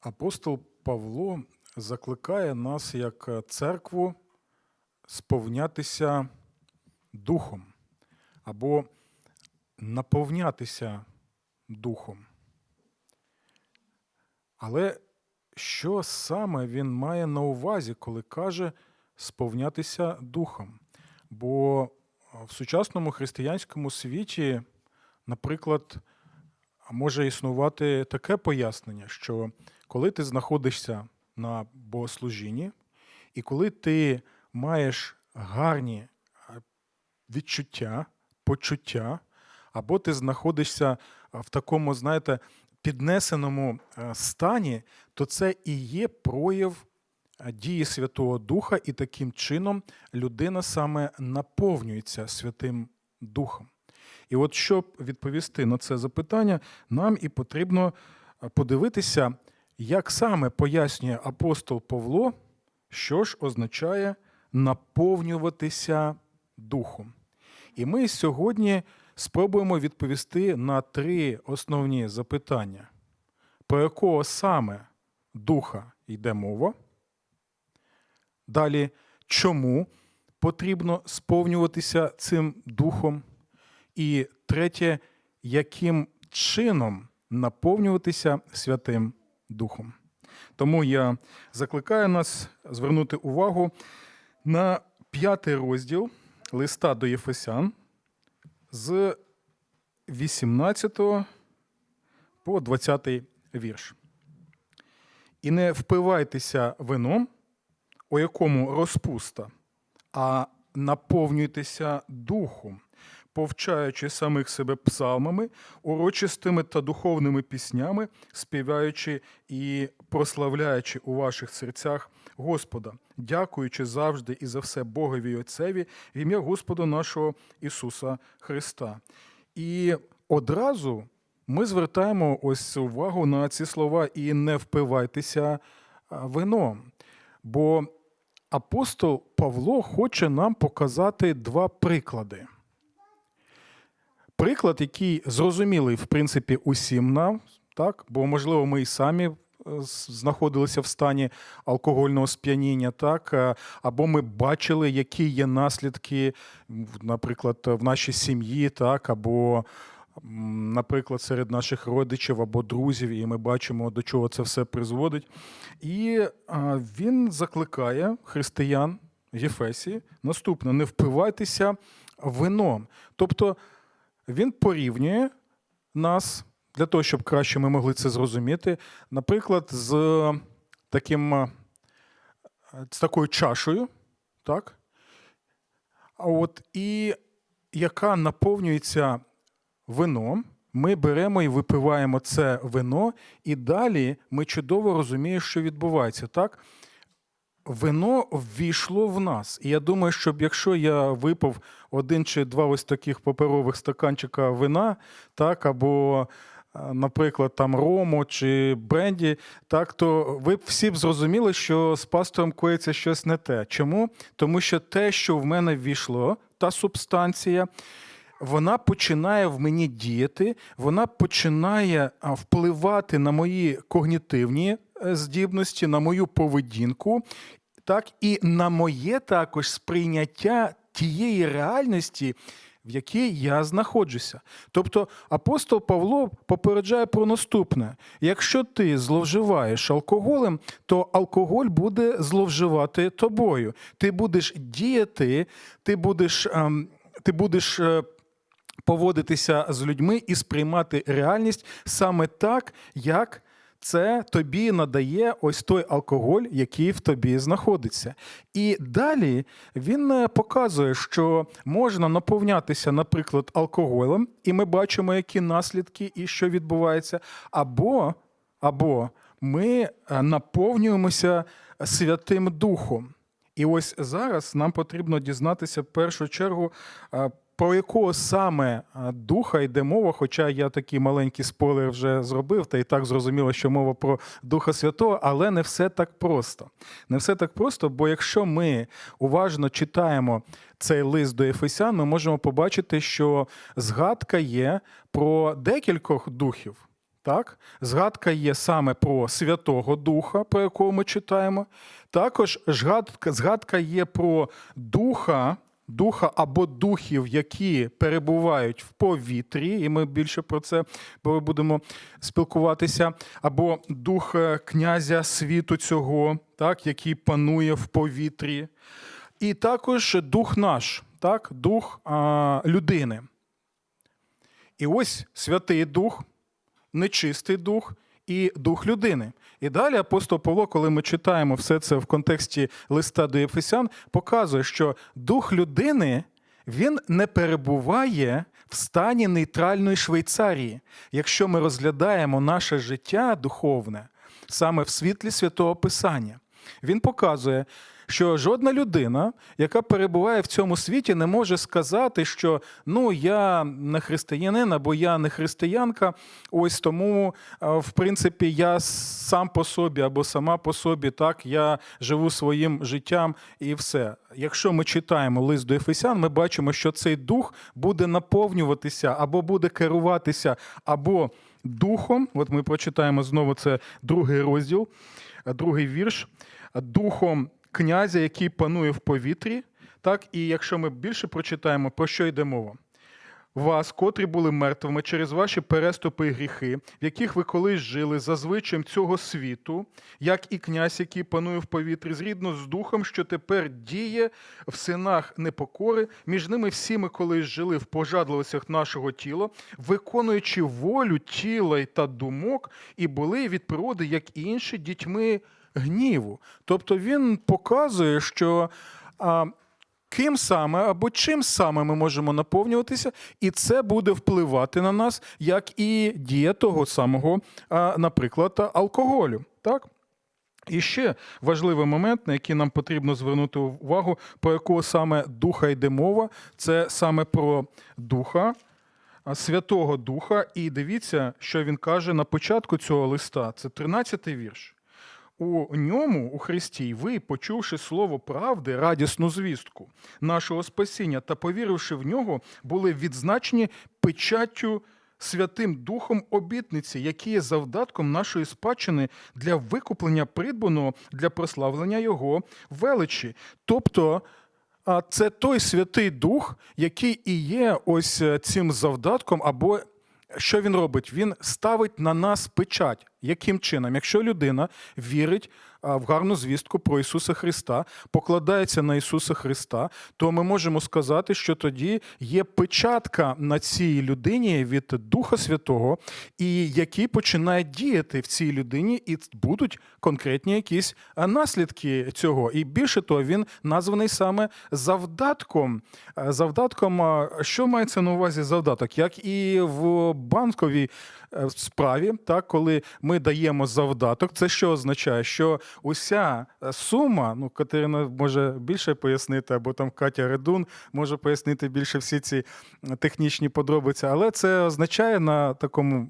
Апостол Павло закликає нас як е, церкву сповнятися духом або наповнятися духом. Але що саме він має на увазі, коли каже сповнятися духом? Бо е, в сучасному християнському світі, наприклад, може існувати таке пояснення, що коли ти знаходишся на богослужінні, і коли ти маєш гарні е, відчуття, почуття, або ти знаходишся в такому, знаєте, піднесеному е, стані, то це і є прояв е, дії Святого Духа, і таким чином людина саме наповнюється Святим Духом. І от щоб відповісти на це запитання, нам і потрібно е, подивитися, як саме пояснює апостол Павло, що ж означає наповнюватися духом. І ми сьогодні спробуємо відповісти на три основні запитання: про якого саме духа йде мова? Далі, чому потрібно сповнюватися цим духом? І третє, яким чином наповнюватися Святим Духом. Тому я закликаю нас звернути увагу на п'ятий розділ листа до Єфесян з 18 по 20 вірш. І не впивайтеся вином, у якому розпуста, а наповнюйтеся духом, повчаючи самих себе псалмами, урочистими та духовними піснями, співаючи і прославляючи у ваших серцях Господа, дякуючи завжди і за все Богові й Отцеві в ім'я Господа нашого Ісуса Христа. І одразу ми звертаємо ось увагу на ці слова і не впивайтеся вином. Бо апостол Павло хоче нам показати два приклади. Приклад, який зрозумілий, в принципі, усім нам, так? бо, можливо, ми і самі е, знаходилися в стані алкогольного сп'яніння, так? е, або ми бачили, які є наслідки, наприклад, в нашій сім'ї, так? або, наприклад, серед наших родичів або друзів, і ми бачимо, до чого це все призводить. І він закликає християн в Єфесі наступне: не впивайтеся вином. Тобто він порівнює нас для того, щоб краще ми могли це зрозуміти, наприклад, з таким з такою чашею, так? А от і яка наповнюється вином, ми беремо і випиваємо це вино, і далі ми чудово розуміємо, що відбувається. Так? Вино ввійшло в нас. І я думаю, що якщо я випив один чи два ось таких паперових стаканчика вина, так, або, е, наприклад, там рому чи бренді, так, то ви б всі б зрозуміли, що з пастором коїться щось не те. Чому? Тому що те, що в мене ввійшло, та субстанція, вона починає в мені діяти, вона починає впливати на мої когнітивні е, здібності, на мою поведінку, так і на моє також сприйняття тієї реальності, в якій я знаходжуся. Тобто апостол Павло попереджає про наступне: якщо ти зловживаєш алкоголем, то алкоголь буде зловживати тобою. Ти будеш діяти, ти будеш. ем, ти будеш е, поводитися з людьми і сприймати реальність саме так, як це тобі надає ось той алкоголь, який в тобі знаходиться. І далі він е, показує, що можна наповнятися, наприклад, алкоголем, і ми бачимо, які наслідки і що відбувається, або, або ми е, наповнюємося Святим Духом. І ось зараз нам потрібно дізнатися в першу чергу, а, про якого саме духа йде мова, хоча я такий маленький спойлер вже зробив, та і так зрозуміло, що мова про Духа Святого, але не все так просто. Не все так просто, бо якщо ми уважно читаємо цей лист до Ефесян, ми можемо побачити, що згадка є про декількох духів. Так? Згадка є саме про Святого Духа, про якого ми читаємо. Також згадка, згадка є про духа, духа або духів, які перебувають в повітрі, і ми більше про це будемо спілкуватися, або дух е, князя світу цього, так, який панує в повітрі. І також дух наш, так, дух а, людини. І ось Святий Дух, нечистий дух і дух людини. І далі апостол Павло, коли ми читаємо все це в контексті листа до Єфесян, показує, що дух людини він не перебуває в стані нейтральної Швейцарії, якщо ми розглядаємо наше життя духовне саме в світлі святого Писання. Він показує, що жодна людина, яка перебуває в цьому світі, не може сказати, що ну я не християнин або я не християнка. Ось тому, е, в принципі, я сам по собі або сама по собі, так я живу своїм життям і все. Якщо ми читаємо лист до Ефесян, ми бачимо, що цей дух буде наповнюватися або буде керуватися, або духом. От ми прочитаємо знову це другий розділ, е, другий вірш. Духом князя, який панує в повітрі. Так, і якщо ми більше прочитаємо, про що йде мова? Вас, котрі були мертвими через ваші переступи і гріхи, в яких ви колись жили за звичаєм цього світу, як і князь, який панує в повітрі, зрідно з духом, що тепер діє в синах непокори, між ними всі ми колись жили в пожадливостях нашого тіла, виконуючи волю тіла та думок, і були від природи, як і інші, дітьми гніву. Тобто він показує, що а, ким саме або чим саме ми можемо наповнюватися, і це буде впливати на нас, як і дія того самого, а, наприклад, алкоголю. Так? І ще важливий момент, на який нам потрібно звернути увагу, про якого саме духа йде мова, це саме про духа, Святого Духа. І дивіться, що він каже на початку цього листа. Це 13-й вірш. У ньому, у Христі, ви, почувши слово правди, радісну звістку нашого спасіння та повіривши в нього, були відзначені печаттю Святим Духом обітниці, які є завдатком нашої спадщини для викуплення придбаного для прославлення Його величі. Тобто це той Святий Дух, який і є ось е, цим завдатком або що він робить? Він ставить на нас печать. Яким чином? Якщо людина вірить в гарну звістку про Ісуса Христа, покладається на Ісуса Христа, то ми можемо сказати, що тоді є печатка на цій людині від Духа Святого, і який починає діяти в цій людині, і будуть конкретні якісь наслідки цього. І більше того, він названий саме завдатком. Завдатком, що мається на увазі завдаток, як і в банковій е, справі, так коли ми даємо завдаток, це що означає? Що уся е, сума, ну Катерина може більше пояснити, або там Катя Редун може пояснити більше всі ці технічні подробиці, але це означає на такому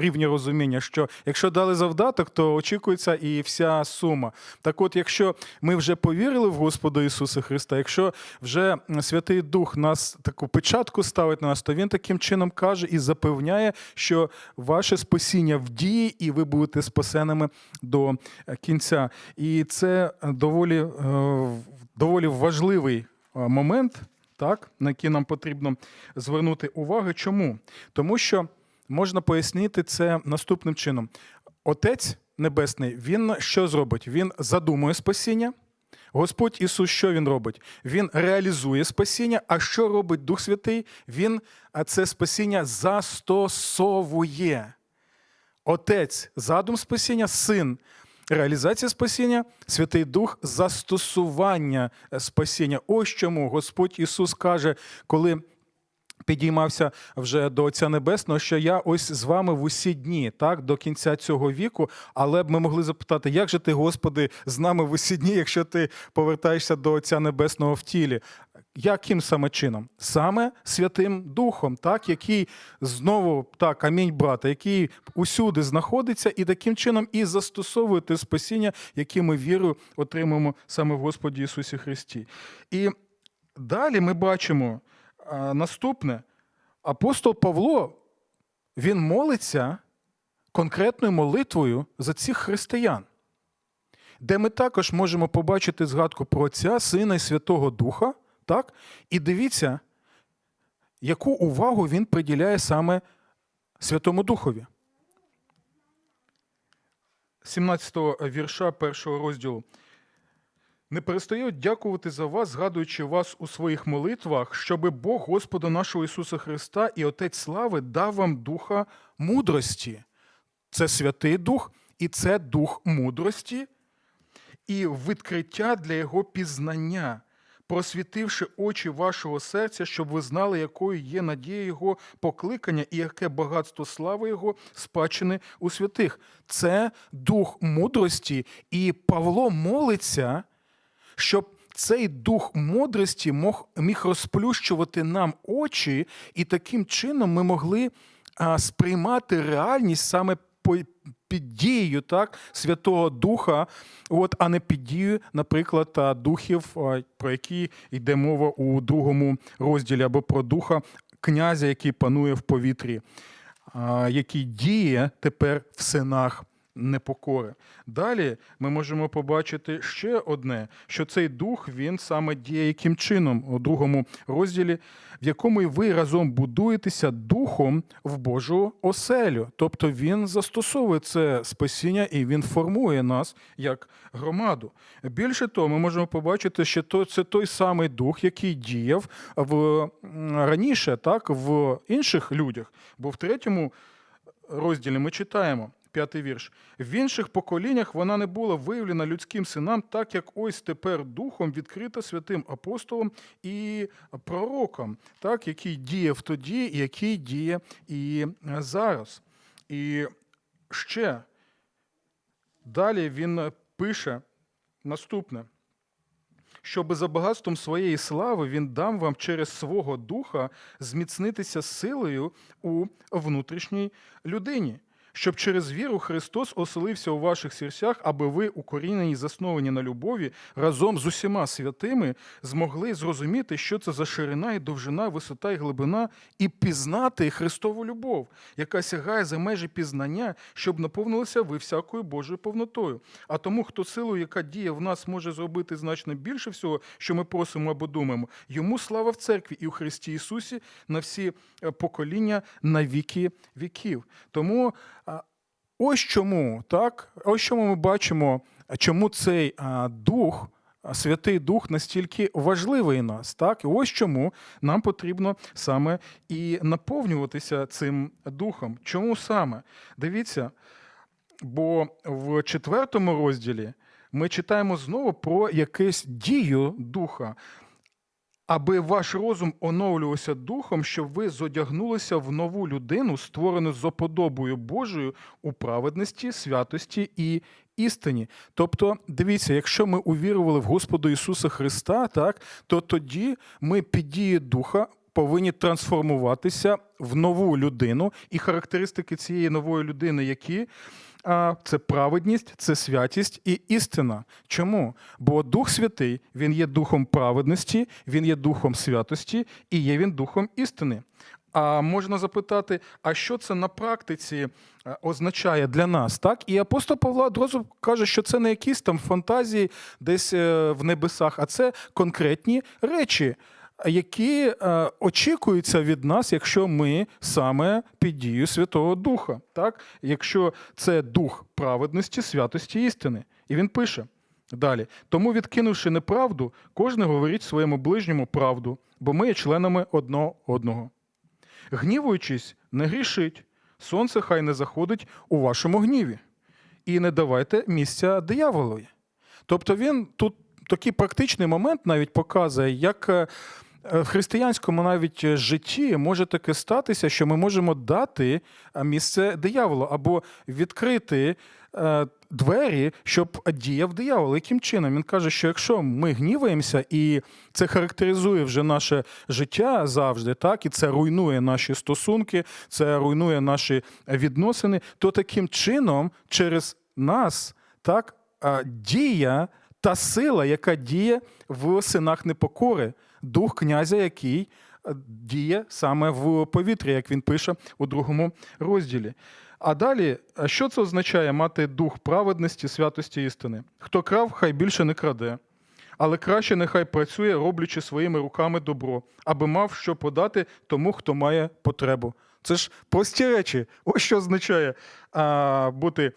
рівні розуміння, що якщо дали завдаток, то очікується і вся сума. Так от, якщо ми вже повірили в Господа Ісуса Христа, якщо вже Святий Дух нас таку печатку ставить на нас, то він таким чином каже і запевняє, що ваше спасіння в дії, і ви будете спасеними до кінця. І це доволі, е, доволі важливий е, момент. Так, на який нам потрібно звернути увагу. Чому? Тому що можна пояснити це наступним чином: Отець Небесний, він що зробить? Він задумує спасіння. Господь Ісус, що Він робить? Він реалізує спасіння. А що робить Дух Святий? Він це спасіння застосовує. Отець задум спасіння, син. Реалізація спасіння, Святий Дух, застосування спасіння. Ось чому Господь Ісус каже, коли Підіймався вже до Отця Небесного, що я ось з вами в усі дні, так, до кінця цього віку. Але б ми могли запитати, як же ти, Господи, з нами в усі дні, якщо ти повертаєшся до Отця Небесного в тілі? Яким саме чином? Саме Святим Духом, так, який знову так, амінь, брата, який усюди знаходиться, і таким чином і застосовує те спасіння, яке ми вірою отримуємо саме в Господі Ісусі Христі. І далі ми бачимо наступне. Апостол Павло, він молиться конкретною молитвою за цих християн, де ми також можемо побачити згадку про Отця, Сина і Святого Духа. Так? І дивіться, яку увагу він приділяє саме Святому Духові. 17-го вірша першого розділу. Не перестаю дякувати за вас, згадуючи вас у своїх молитвах, щоби Бог Господа нашого Ісуса Христа і Отець слави дав вам духа мудрості. Це Святий Дух, і це дух мудрості, і відкриття для Його пізнання, просвітивши очі вашого серця, щоб ви знали, якою є надія Його покликання і яке багатство слави Його спадщини у святих. Це дух мудрості, і Павло молиться, щоб цей дух мудрості міг розплющувати нам очі, і таким чином ми могли сприймати реальність саме під дією так, Святого Духа, от, а не під дією, наприклад, духів, про які йде мова у другому розділі, або про духа князя, який панує в повітрі, а, який діє тепер в синах непокори. Далі ми можемо побачити ще одне, що цей дух він саме діє яким чином у другому розділі, в якому і ви разом будуєтеся духом в Божу оселю. Тобто він застосовує це спасіння і він формує нас як громаду. Більше того, ми можемо побачити, що це той самий дух, який діяв в раніше, так в інших людях. Бо в третьому розділі ми читаємо. П'ятий вірш. В інших поколіннях вона не була виявлена людським синам, так як ось тепер духом відкрита святим апостолом і пророком, так, який діяв тоді, який діє і зараз. І ще далі він пише наступне. Щоби за багатством своєї слави він дам вам через свого духа зміцнитися силою у внутрішній людині, щоб через віру Христос оселився у ваших серцях, аби ви, укорінені засновані на любові, разом з усіма святими змогли зрозуміти, що це за ширина і довжина, висота і глибина, і пізнати Христову любов, яка сягає за межі пізнання, щоб наповнилися ви всякою Божою повнотою. А тому, хто силою, яка діє в нас, може зробити значно більше всього, що ми просимо або думаємо, йому слава в церкві і у Христі Ісусі на всі е, покоління на віки віків. Тому ось чому, так, ось чому ми бачимо, чому цей дух. Святий Дух настільки важливий нас, так і ось чому нам потрібно саме і наповнюватися цим духом. Чому саме? Дивіться, бо в четвертому розділі ми читаємо знову про якусь дію духа, аби ваш розум оновлювався духом, щоб ви зодягнулися в нову людину, створену за подобою Божою у праведності, святості і істині. Тобто, дивіться, якщо ми увірували в Господа Ісуса Христа, так, то тоді ми під дією духа. Повинні трансформуватися в нову людину, і характеристики цієї нової людини, які це праведність, це святість і істина. Чому? Бо Дух Святий він є духом праведності, він є духом святості і є він духом істини. А можна запитати, а що це на практиці е, означає для нас? Так, і апостол Павло одразу каже, що це не якісь там фантазії десь е, в небесах, а це конкретні речі, які е, очікуються від нас, якщо ми саме під дією Святого Духа, так? якщо це дух праведності, святості істини. І він пише далі: тому, відкинувши неправду, кожен говорить своєму ближньому правду, бо ми є членами одного одного. Гнівуючись, не грішить, сонце хай не заходить у вашому гніві, і не давайте місця дияволові. Тобто він тут такий практичний момент навіть показує, як е, в християнському навіть житті може таке статися, що ми можемо дати е, місце дияволу або відкрити е, двері, щоб діяв диявол. Яким чином? Він каже, що якщо ми гніваємося, і це характеризує вже наше життя завжди, так, і це руйнує наші стосунки, це руйнує наші відносини, то таким чином через нас так дія та сила, яка діє в синах непокори, дух князя, який е, діє саме в повітрі, як він пише у другому розділі. А далі, що це означає мати дух праведності, святості істини? Хто крав, хай більше не краде, але краще нехай працює, роблячи своїми руками добро, аби мав що подати тому, хто має потребу. Це ж прості речі. Ось що означає а, бути,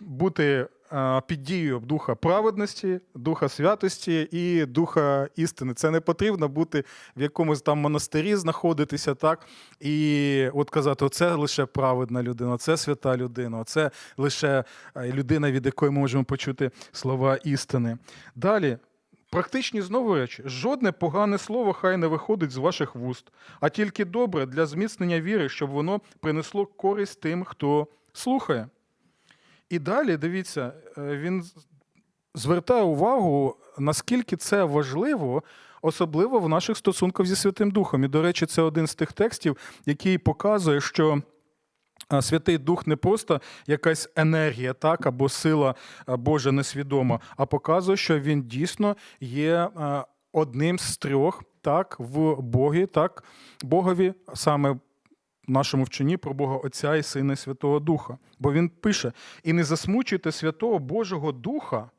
бути під дією духа праведності, духа святості і духа істини. Це не потрібно бути в якомусь там монастирі, знаходитися, так, і от казати, оце лише праведна людина, це свята людина, це лише людина, від якої ми можемо почути слова істини. Далі. Практичні знову речі, жодне погане слово хай не виходить з ваших вуст, а тільки добре для зміцнення віри, щоб воно принесло користь тим, хто слухає. І далі, дивіться, е, він звертає увагу, наскільки це важливо, особливо в наших стосунках зі Святим Духом. І, до речі, це один з тих текстів, який показує, що. Святий Дух не просто якась енергія, так, або сила Божа несвідома, а показує, що він дійсно є одним з трьох так, в Богі, так, Богові, саме нашому вченні про Бога Отця і Сина і Святого Духа. Бо він пише: і не засмучуйте Святого Божого Духа,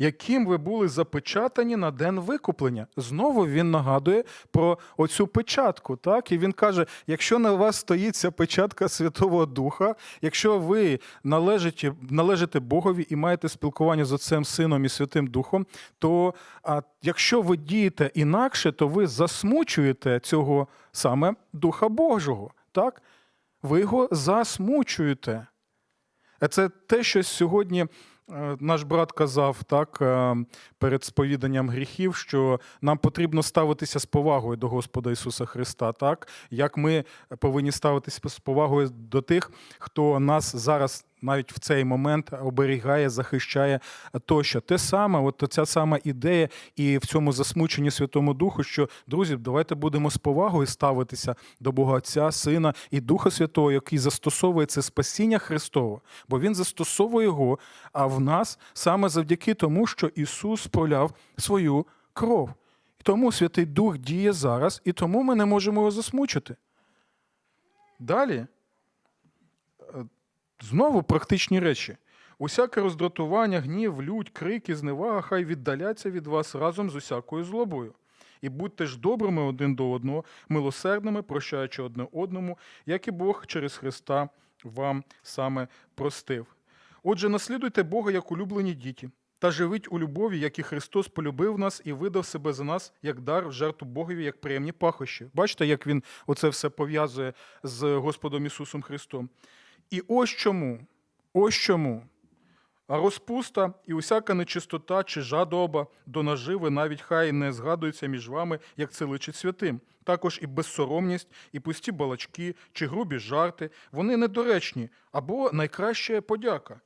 яким ви були запечатані на день викуплення. Знову він нагадує про оцю печатку. Так? І він каже: якщо на вас стоїть ця печатка Святого Духа, якщо ви належите, належите Богові і маєте спілкування з Отцем, Сином і Святим Духом, то а, якщо ви дієте інакше, то ви засмучуєте цього саме Духа Божого. Так? Ви його засмучуєте. Е, Це те, що сьогодні е, наш брат казав так, е, перед сповіданням гріхів, що нам потрібно ставитися з повагою до Господа Ісуса Христа, так? як ми повинні ставитися з повагою до тих, хто нас зараз навіть в цей момент оберігає, захищає тощо. Те саме, от ця сама ідея і в цьому засмученні Святому Духу, що друзі, давайте будемо з повагою ставитися до Бога Отця, Сина і Духа Святого, який застосовує це спасіння Христове, бо Він застосовує його а в нас саме завдяки тому, що Ісус проляв свою кров. Тому Святий Дух діє зараз, і тому ми не можемо його засмучити. Далі. Знову практичні речі. Усяке роздратування, гнів, лють, крики, зневага, хай віддаляться від вас разом з усякою злобою. І будьте ж добрими один до одного, милосердними, прощаючи одне одному, як і Бог через Христа вам саме простив. Отже, наслідуйте Бога як улюблені діти, та живіть у любові, як і Христос полюбив нас і видав себе за нас як дар в жертву Богові, як приємні пахощі. Бачите, як він оце все пов'язує з Господом Ісусом Христом. І ось чому, ось чому. Розпуста і усяка нечистота чи жадоба до наживи навіть хай не згадуються між вами, як це личить святим. Також і безсоромність, і пусті балачки, чи грубі жарти, вони недоречні, або найкраща подяка.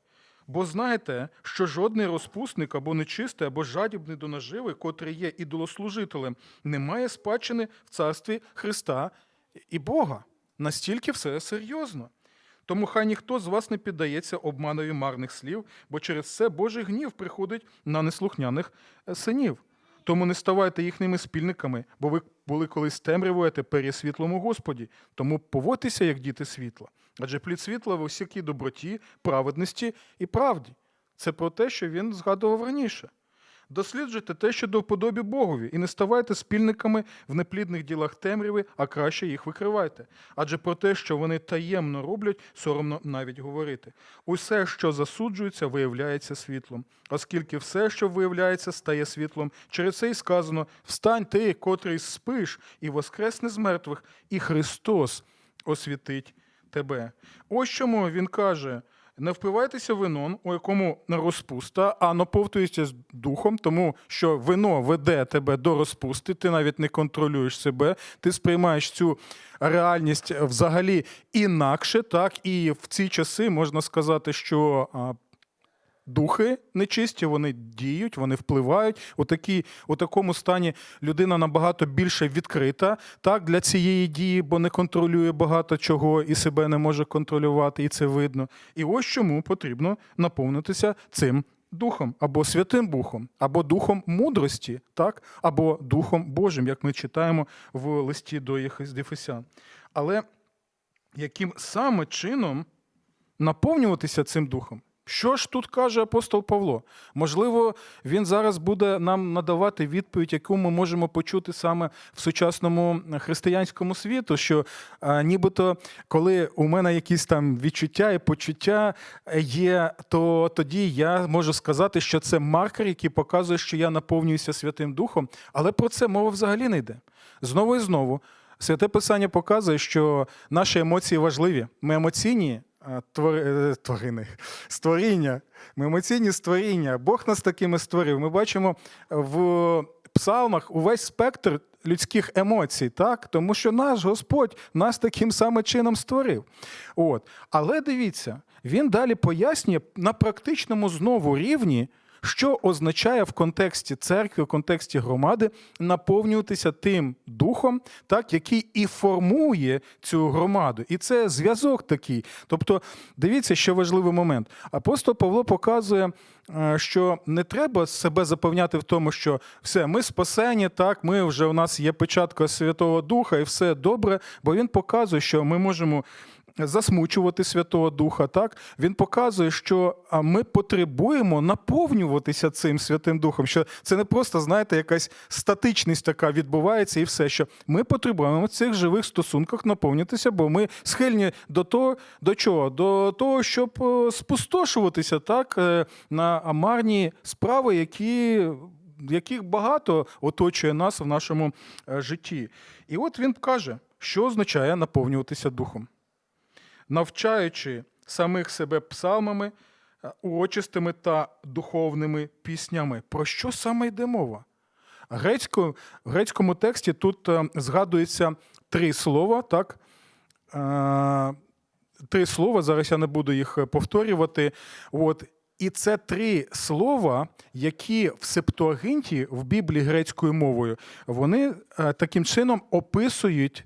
Бо знаєте, що жодний розпусник або нечистий, або жадібний до наживи, котрий є ідолослужителем, не має спадщини в царстві Христа і Бога. Настільки все серйозно. Тому хай ніхто з вас не піддається обманові марних слів, бо через це Божий гнів приходить на неслухняних е, синів. Тому не ставайте їхніми спільниками, бо ви були колись темрявою, а тепер є світлом у Господі. Тому поводьтеся, як діти світла. Адже плід світла в усякій доброті, праведності і правді. Це про те, що він згадував раніше. Досліджуйте те, що до вподобі Богові, і не ставайте спільниками в неплідних ділах темряви, а краще їх викривайте. Адже про те, що вони таємно роблять, соромно навіть говорити. Усе, що засуджується, виявляється світлом, оскільки все, що виявляється, стає світлом. Через це й сказано: встань ти, котрий спиш, і воскресне з мертвих, і Христос освітить тебе. Ось чому він каже. Не впивайтеся вином, у якому розпуста, а наповтуєшся з духом, тому що вино веде тебе до розпусти, ти навіть не контролюєш себе, ти сприймаєш цю реальність взагалі інакше. Так, і в ці часи можна сказати, що духи нечисті, вони діють, вони впливають. У, такі, у такому стані людина набагато більше відкрита так, для цієї дії, бо не контролює багато чого і себе не може контролювати, і це видно. І ось чому потрібно наповнитися цим. Духом або Святим Духом, або Духом мудрості, так, або Духом Божим, як ми читаємо в листі до Єфесян. Але яким саме чином наповнюватися цим духом. Що ж тут каже апостол Павло? Можливо, він зараз буде нам надавати відповідь, яку ми можемо почути саме в сучасному християнському світу. Що а, нібито, коли у мене якісь там відчуття і почуття є, то тоді я можу сказати, що це маркер, який показує, що я наповнююся Святим Духом, але про це мова взагалі не йде. Знову і знову. Святе Писання показує, що наші емоції важливі. Ми емоційні твори- е, тварини, створіння. Ми емоційні створіння. Бог нас такими створив. Ми бачимо в псалмах увесь спектр людських емоцій, так? тому що наш Господь нас таким саме чином створив. От. Але дивіться, він далі пояснює на практичному знову рівні. Що означає в контексті церкви, в контексті громади наповнюватися тим духом, так, який і формує цю громаду. І це зв'язок такий. Тобто, дивіться, ще важливий момент. Апостол Павло показує, е, що не треба себе запевняти в тому, що все, ми спасені, так, ми вже у нас є печатка Святого Духа, і все добре, бо він показує, що ми можемо засмучувати Святого Духа. Так він показує, що ми потребуємо наповнюватися цим Святим Духом. Що це не просто знаєте, якась статичність така відбувається, і все, що ми потребуємо в цих живих стосунках наповнюватися, бо ми схильні до того, до чого? До того, щоб е, спустошуватися так е, на амарні справи, які. Яких багато оточує нас в нашому е, житті. І от він каже, що означає наповнюватися духом навчаючи самих себе псалмами, е, урочистими та духовними піснями. Про що саме йде мова? Грецько, в грецькому тексті тут е, згадується три слова, так? Е, Три слова, зараз я не буду їх повторювати. От. І це три слова, які в Септуагинті, в Біблії грецькою мовою, вони таким чином описують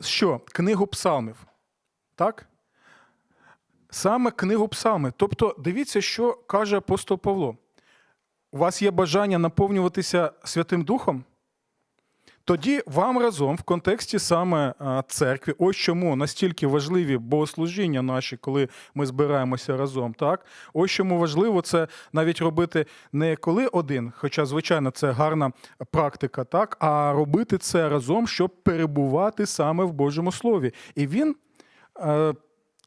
що? Книгу псалмів. Так? Саме книгу псалми. Тобто, дивіться, що каже апостол Павло. У вас є бажання наповнюватися Святим Духом? Тоді вам разом в контексті саме церкви, ось чому настільки важливі богослужіння наші, коли ми збираємося разом. Так, ось чому важливо це навіть робити не коли один, хоча, звичайно, це гарна практика, так, а робити це разом, щоб перебувати саме в Божому Слові. І він. Е,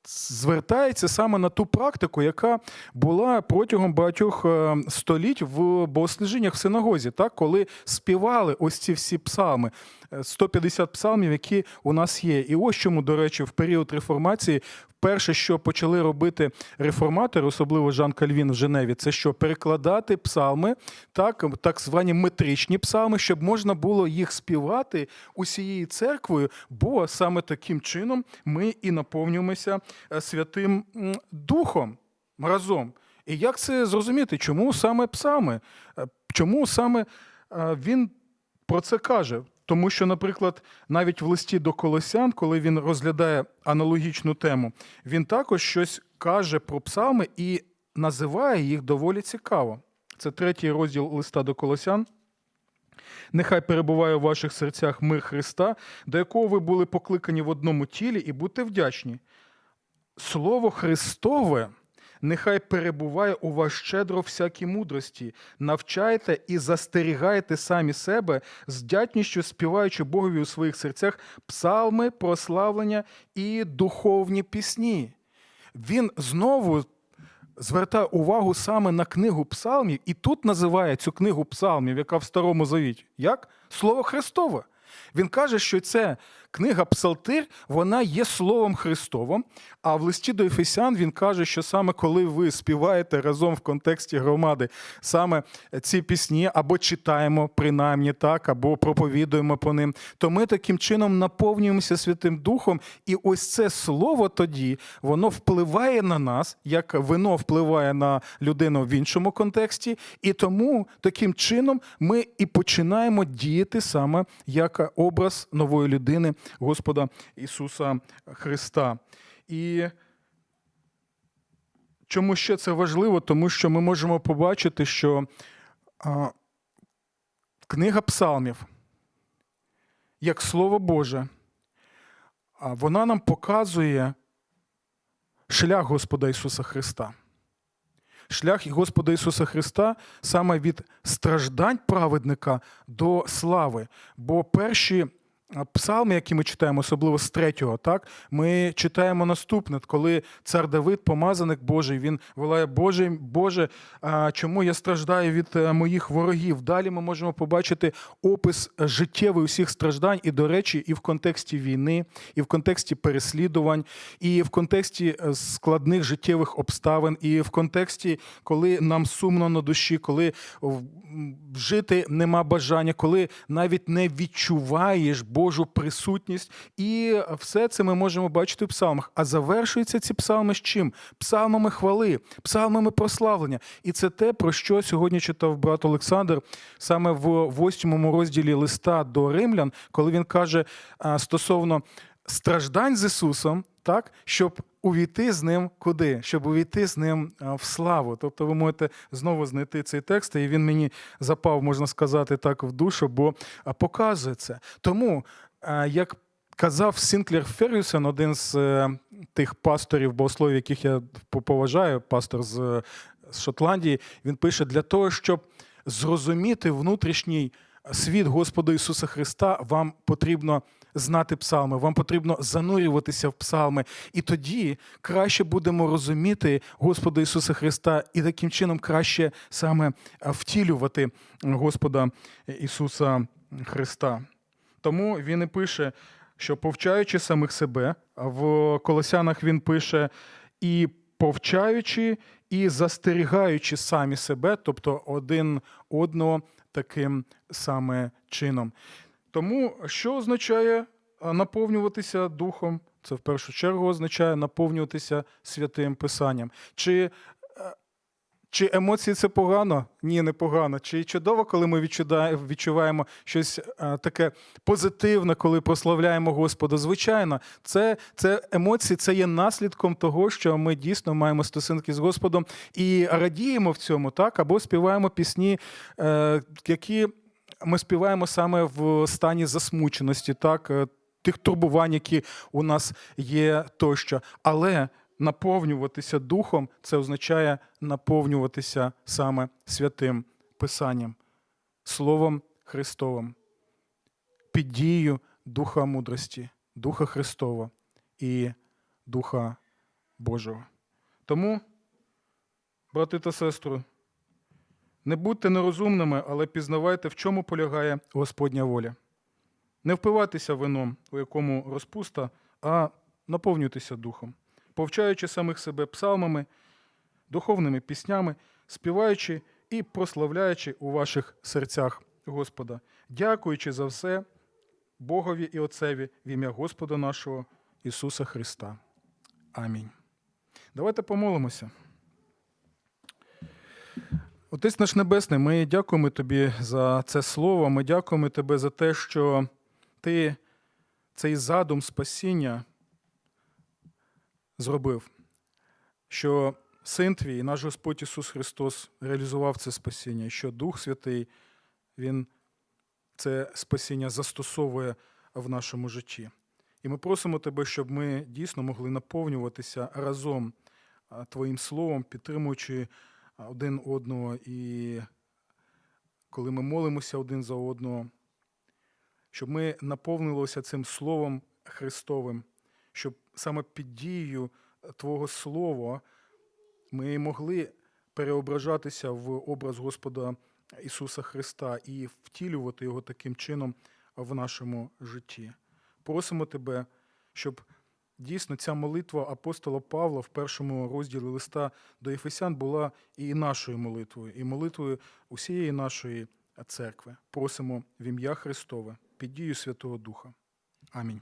Звертається саме на ту практику, яка була протягом багатьох е, століть в богослужіннях в синагозі, так? Коли співали ось ці всі псалми, 150 псалмів, які у нас є. І ось чому, до речі, в період реформації перше, що почали робити реформатори, особливо Жан Кальвін в Женеві, це що перекладати псалми, так, так звані метричні псалми, щоб можна було їх співати усією церквою, бо саме таким чином ми і наповнюємося е, Святим Духом разом. І як це зрозуміти? Чому саме псалми? Е, Чому саме е, він про це каже? Тому що, наприклад, навіть в листі до Колосян, коли він розглядає аналогічну тему, він також щось каже про псалми і називає їх доволі цікаво. Це третій розділ листа до Колосян. Нехай перебуває у ваших серцях мир Христа, до якого ви були покликані в одному тілі, і будьте вдячні. Слово Христове нехай перебуває у вас щедро всякій мудрості, навчайте і застерігайте самі себе з дятністю, співаючи Богові у своїх серцях псалми, прославлення і духовні пісні. Він знову звертає увагу саме на книгу псалмів, і тут називає цю книгу псалмів, яка в Старому Завіті, як Слово Христове. Він каже, що це книга Псалтир, вона є Словом Христовим. А в листі до Ефесян він каже, що саме коли ви співаєте разом в контексті громади саме ці пісні, або читаємо принаймні так, або проповідуємо по ним, то ми таким чином наповнюємося Святим Духом. І ось це слово тоді воно впливає на нас, як вино впливає на людину в іншому контексті, і тому таким чином ми і починаємо діяти саме як образ нової людини Господа Ісуса Христа. І чому ще це важливо? Тому що ми можемо побачити, що книга Псалмів, як Слово Боже, вона нам показує шлях Господа Ісуса Христа. Шлях Господа Ісуса Христа саме від страждань праведника до слави. Бо перші псалми, які ми читаємо, особливо з третього, так, ми читаємо наступне, коли цар Давид, помазаник Божий, він волає Боже, Боже, чому я страждаю від е, моїх ворогів. Далі ми можемо побачити опис життєвий усіх страждань, і, до речі, і в контексті війни, і в контексті переслідувань, і в контексті е, складних життєвих обставин, і в контексті, коли нам сумно на душі, коли жити нема бажання, коли навіть не відчуваєш Божу присутність. І все це ми можемо бачити в псалмах. А завершуються ці псалми з чим? Псалмами хвали, псалмами прославлення. І це те, про що сьогодні читав брат Олександр саме в восьмому розділі листа до римлян, коли він каже стосовно страждань з Ісусом, так, щоб увійти з ним куди? Щоб увійти з ним в славу. Тобто ви можете знову знайти цей текст, і він мені запав, можна сказати, так в душу, бо показує це. Тому, як казав Сінклер Фергюсон, один з е, тих пасторів богословів, яких я поважаю, пастор з, е, з Шотландії, він пише: для того, щоб зрозуміти внутрішній світ Господа Ісуса Христа, вам потрібно знати псалми, вам потрібно занурюватися в псалми. І тоді краще будемо розуміти Господа Ісуса Христа і таким чином краще саме втілювати Господа Ісуса Христа. Тому він і пише, що повчаючи самих себе, в Колосянах він пише і повчаючи, і застерігаючи самі себе, тобто один одного таким саме чином. Тому що означає наповнюватися духом? Це в першу чергу означає наповнюватися святим писанням. Чи, е, чи емоції це погано? Ні, не погано. Чи чудово, коли ми відчуваємо щось е, таке позитивне, коли прославляємо Господа? Звичайно, це, це емоції, це є наслідком того, що ми дійсно маємо стосунки з Господом і радіємо в цьому, так? Або співаємо пісні, е, які ми співаємо саме в стані засмученості, так, е, тих турбувань, які у нас є тощо. Але наповнюватися духом це означає наповнюватися саме святим Писанням, Словом Христовим, під дією Духа мудрості, Духа Христова і Духа Божого. Тому, брати та сестри, не будьте нерозумними, але пізнавайте, в чому полягає Господня воля. Не впивайтеся вином, у якому розпуста, а наповнюйтеся духом, повчаючи самих себе псалмами, духовними піснями, співаючи і прославляючи у ваших серцях Господа, дякуючи за все Богові і Отцеві в ім'я Господа нашого Ісуса Христа. Амінь. Давайте помолимося. Отець наш Небесний, ми дякуємо Тобі за це слово. Ми дякуємо Тебе за те, що Ти цей задум спасіння зробив, що Син Твій, наш Господь Ісус Христос, реалізував це спасіння, що Дух Святий, Він це спасіння застосовує в нашому житті. І ми просимо Тебе, щоб ми дійсно могли наповнюватися разом Твоїм Словом, підтримуючи один одного. І коли ми молимося один за одного, щоб ми наповнилися цим Словом Христовим, щоб саме під дією Твого Слова ми могли переображатися в образ Господа Ісуса Христа і втілювати його таким чином в нашому житті. Просимо Тебе, щоб дійсно ця молитва апостола Павла в першому розділі листа до Ефесян була і нашою молитвою, і молитвою усієї нашої церкви. Просимо в ім'я Христове, під дію Святого Духа. Амінь.